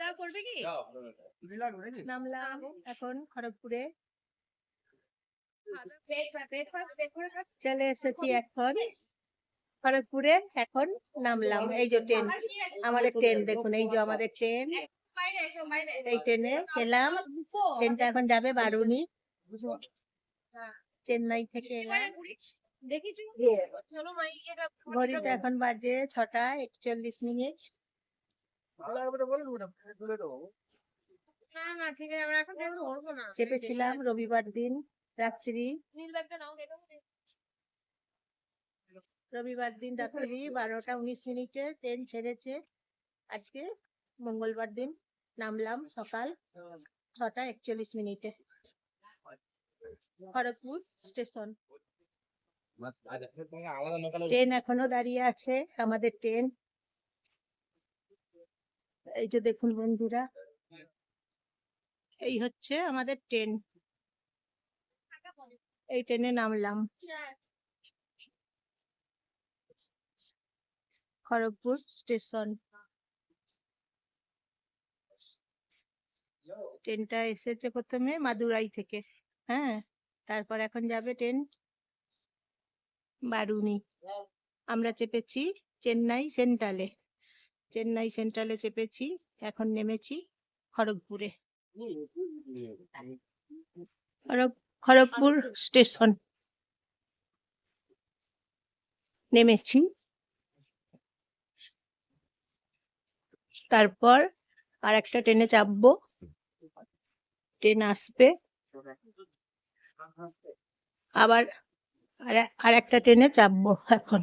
তা করবে কি? নামলাম এখন খড়গপুরে। চলে এসেছি এখন খড়গপুরে। এখন নামলাম। এই যে ট্রেন। আমাদের ট্রেন দেখুন। এই যে আমাদের ট্রেন। এই ট্রেনে এলাম ট্রেনটা এখন যাবে বারুনি চেন্নাই থেকে এলাম। দেখিছো চলো। মাই এটা ঘড়িতে এখন বাজে ছটা একচল্লিশ মিনিট। চেপেছিলাম রবিবার দিন রাত্রি। রবিবার দিন রাত্রি বারোটা উনিশ মিনিটে ট্রেন ছেড়েছে। আজকে মঙ্গলবার দিন নামলাম সকাল ছটা একচল্লিশ মিনিটে। খড়গপুর স্টেশন। ট্রেন এখনও দাঁড়িয়ে আছে আমাদের ট্রেন। এই যে দেখুন বন্ধুরা, এই হচ্ছে আমাদের ট্রেন এই ট্রেনে নামলাম। খড়গপুর স্টেশন ট্রেনটা এসেছে প্রথমে মাদুরাই থেকে হ্যাঁ? তারপর এখন যাবে ট্রেন বারুনি আমরা চেপেছি চেন্নাই সেন্ট্রালে চেন্নাই সেন্ট্রালে চেপেছি, এখন নেমেছি খড়গপুরে। খড়গ- খড়গপুর স্টেশন। নেমেছি। তারপর আর একটা ট্রেনে চাপবো। ট্রেন আসবে। আবার আর একটা ট্রেনে চাপবো এখন।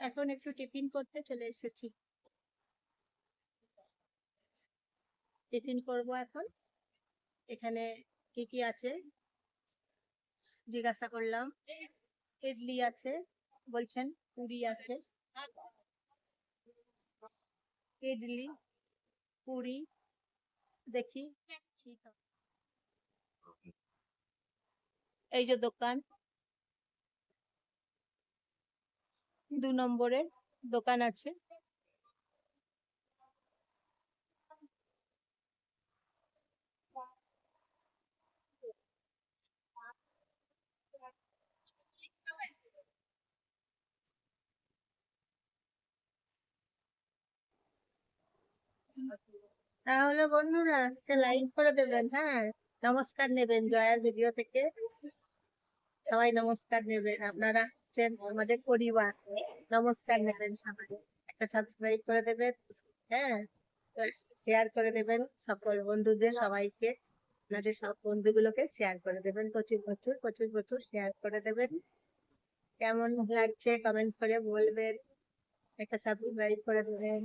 এখন একটু টিফিন করতে চলে এসেছি। টিফিন করব এখন। এখানে কি কি আছে? জিজ্ঞাসা করলাম। ইডলি আছে, বলছেন পুরি আছে। ইডলি, পুরি, দেখি। এই যে দোকান। দু নম্বরে দোকান আছে। তাহলে বন্ধুরা একটা লাইক করে দেবেন হ্যাঁ? নমস্কার নেবেন, জয়ার ভিডিও থেকে। সবাই নমস্কার নেবেন, আপনারা। হচ্ছেন আমাদের পরিবার। নমস্কার নেবেন সবাই। একটা সাবস্ক্রাইব করে দেবেন হ্যাঁ? শেয়ার করে দেবেন সকল বন্ধুদের, সবাইকে। আপনাদের সব বন্ধুগুলোকে শেয়ার করে দেবেন। প্রচুর প্রচুর প্রচুর প্রচুর শেয়ার করে দেবেন। কেমন লাগছে কমেন্ট করে বলবেন। একটা সাবস্ক্রাইব করে দেবেন।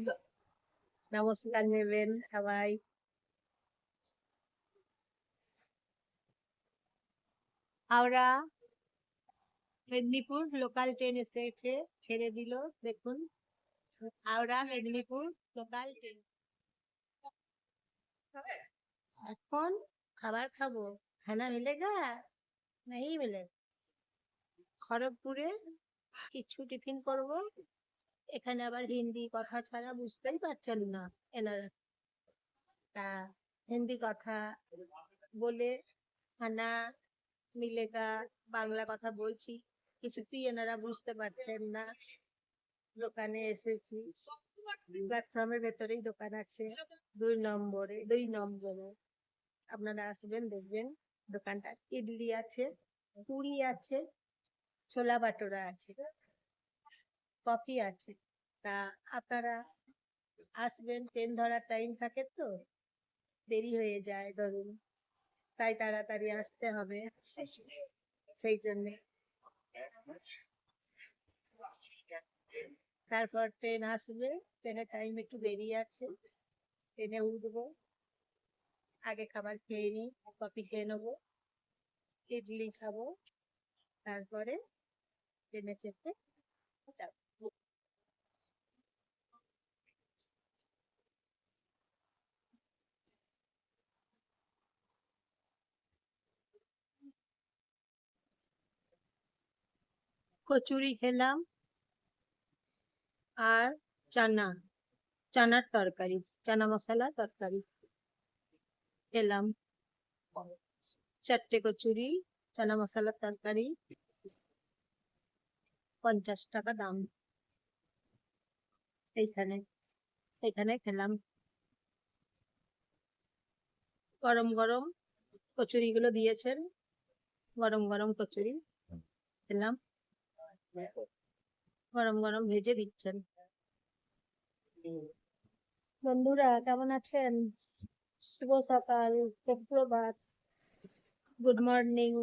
নমস্কার নেবেন সবাই। হাওড়া মেদিনীপুর লোকাল ট্রেন এসেছে, ছেড়ে দিল, দেখুন। হাওড়া, মেদিনীপুর লোকাল ট্রেন এখন খাবার খাব। খানা মিলেগা नहीं মিলে। খড়গপুরে কিছু টিফিন করব। এখানে আবার হিন্দি কথা ছাড়া বুঝতেই পারছেন না এনারা। তা হিন্দি কথা বলে খানা মিলেগা বাংলা কথা বলছি। কিছুতেই এনারা বুঝতে পারছেন না। দোকানে এসেছি। প্ল্যাটফর্মের ভেতরেই দোকান আছে। দুই নম্বরে দুই নম্বরে। আপনারা আসবেন, দেখবেন দোকানটা। ইডলি আছে, পুরি আছে, ছোলা বাটোরা আছে, কফি আছে। তা আপনারা আসবেন ট্রেন ধরার টাইম থাকে তো, দেরি হয়ে যায় ধরুন। তাই তাড়াতাড়ি আসতে হবে। সেই জন্যে। তারপর ট্রেন আসবে ট্রেনের টাইম একটু দেরি আছে ট্রেনে উঠবো, আগে খাবার খেয়ে নিই, কফি খেয়ে নেব, ইডলি খাব, তারপরে ট্রেনে চেপে যাব। কচুরি খেলাম আর চানা, চানার তরকারি, চানা মশলা তরকারি খেলাম। চারটে কচুরি, চানা মশলার তরকারি, পঞ্চাশ টাকা দাম। এইখানে এখানে খেলাম। গরম গরম কচুরি গুলো দিয়েছেন, গরম গরম কচুরি খেলাম। গরম গরম ভেজে দিচ্ছেন। বন্ধুরা কেমন আছেন? শুভ সকাল সুপ্রভাত গুড মর্নিং।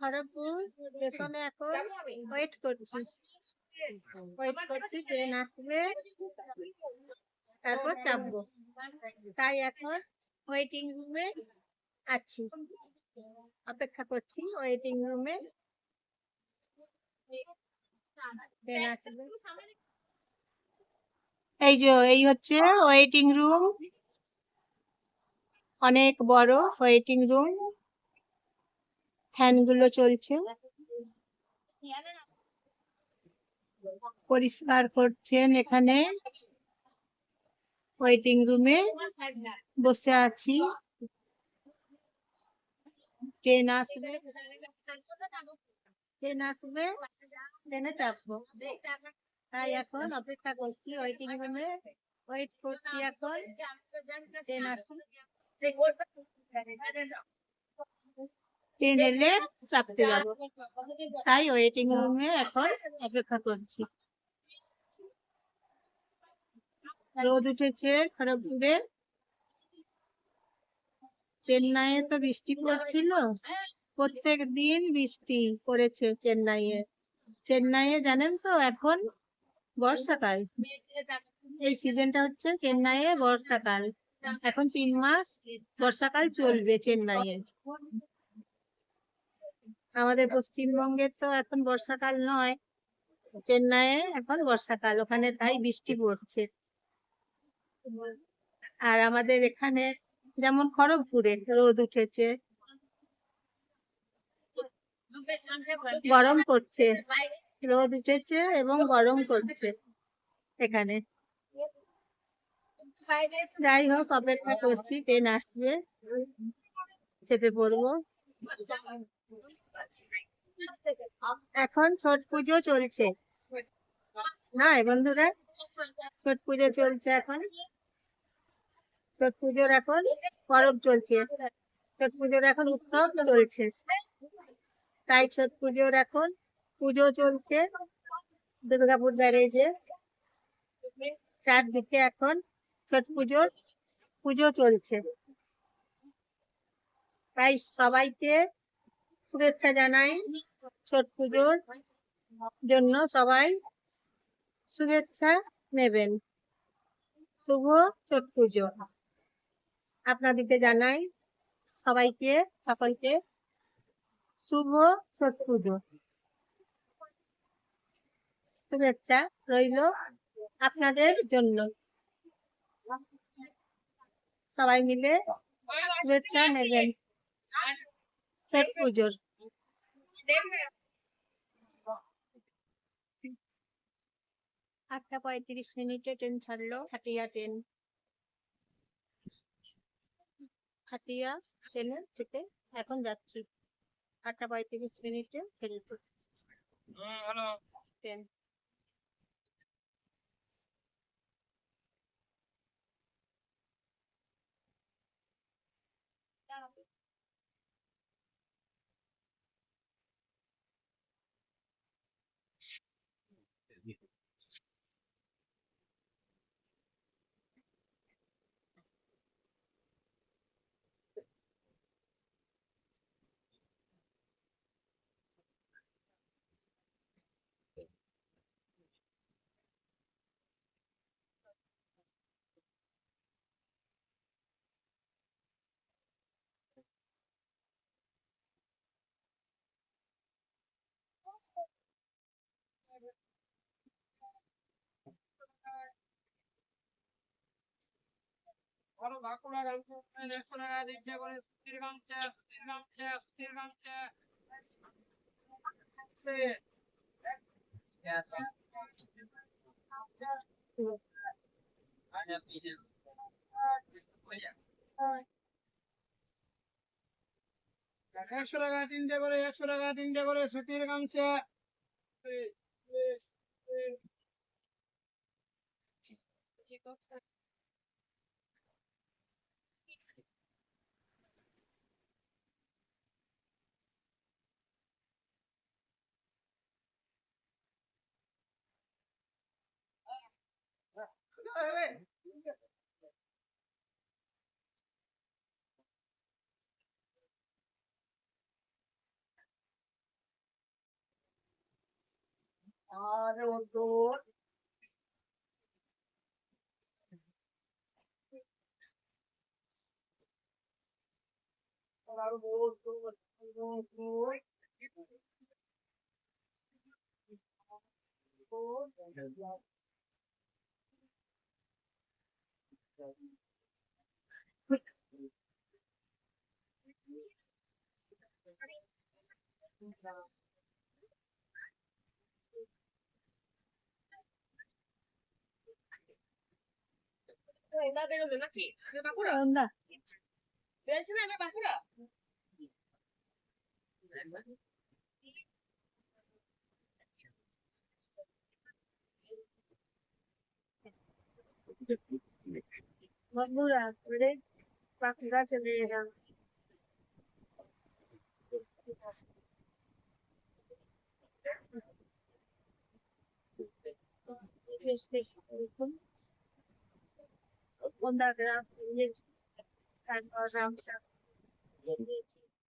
খড়গপুর স্টেশনে এখন ওয়েট করছি। ওয়েট করছি ট্রেন আসবে তারপর চাপবো। তাই এখন ওয়েটিং রুমে আছি। অপেক্ষা করছি ওয়েটিং রুমে এই যে, এই হচ্ছে ওয়েটিং রুম অনেক বড় ওয়েটিং রুম ফ্যানগুলো চলছে। পরিষ্কার করছেন এখানে। ওয়েটিং রুমে বসে আছি। ট্রেন আসবে ট্রেন আসবে ট্রেনে চাপবো। তাই এখন অপেক্ষা করছি ওয়েটিং রুমে ওয়েট করছি এখন। ট্রেন আসবে চাপতে তাই ওয়েটিং রুমে এখন অপেক্ষা করছি। রোদ উঠেছে খড়গপুরে। চেন্নাইয়ে তো বৃষ্টি পড়ছিল। প্রত্যেক দিন বৃষ্টি পড়েছে চেন্নাইয়ে। চেন্নাইয়ে জানেন তো এখন বর্ষাকাল। এই সিজনটা হচ্ছে চেন্নাইয়ে বর্ষাকাল। এখন তিন মাস বর্ষাকাল চলবে চেন্নাইয়ে। আমাদের পশ্চিমবঙ্গের তো এখন বর্ষাকাল নয়, চেন্নাইয়ে এখন বর্ষাকাল, ওখানে তাই বৃষ্টি পড়ছে। আর আমাদের এখানে যেমন খড়গপুরে রোদ উঠেছে। গরম করছে। রোদ উঠেছে এবং গরম করছে এখানে। যাই হোক, অপেক্ষা করছি, ট্রেন আসবে। চেপে পড়ব। এখন ছট পুজো চলছে। না বন্ধুরা, ছট পুজো চলছে এখন। ছট পুজোর এখন পরব চলছে। ছট পুজোর এখন উৎসব চলছে। তাই ছট পুজোর এখন পুজো চলছে দুর্গাপুর ব্যারেজে। চারদিকে এখন ছট পুজোর পুজো চলছে। তাই সবাইকে শুভেচ্ছা জানাই ছট পুজোর জন্য সবাই শুভেচ্ছা নেবেন। শুভ ছট পুজো। আপনাদেরকে জানাই সবাইকে, সকলকে শুভ ছট পুজো। শুভেচ্ছা রইল আপনাদের জন্য। সবাই মিলে শুভেচ্ছা নেবেন। ছট পুজোর। আটটা পঁয়ত্রিশ মিনিটে ট্রেন ছাড়লো, হাটিয়া ট্রেন। হাটিয়া ট্রেনে চেপে এখন যাচ্ছি। আটটা পঁয়ত্রিশ মিনিটে ফেরি ট্রেন একশো টাকা দিচ্ছে করে সুতির গামছা সুতির গামছা সুতির গামছা একশো টাকা তিনটে করে একশো টাকা তিনটে করে সুতির গামছা আর রোদ আর রোদ রোদ রোদ রোদ না বেরোলো নাকি এবার বাঁকুড়া না বেরোচ্ছে না এবার বাঁকুড়া বন্ধুরা ঘুরে বাঁকুড়া চলে এলাম স্টেশন দেখুন কোন্দা গ্রাম তারপর রামসা বেরিয়েছি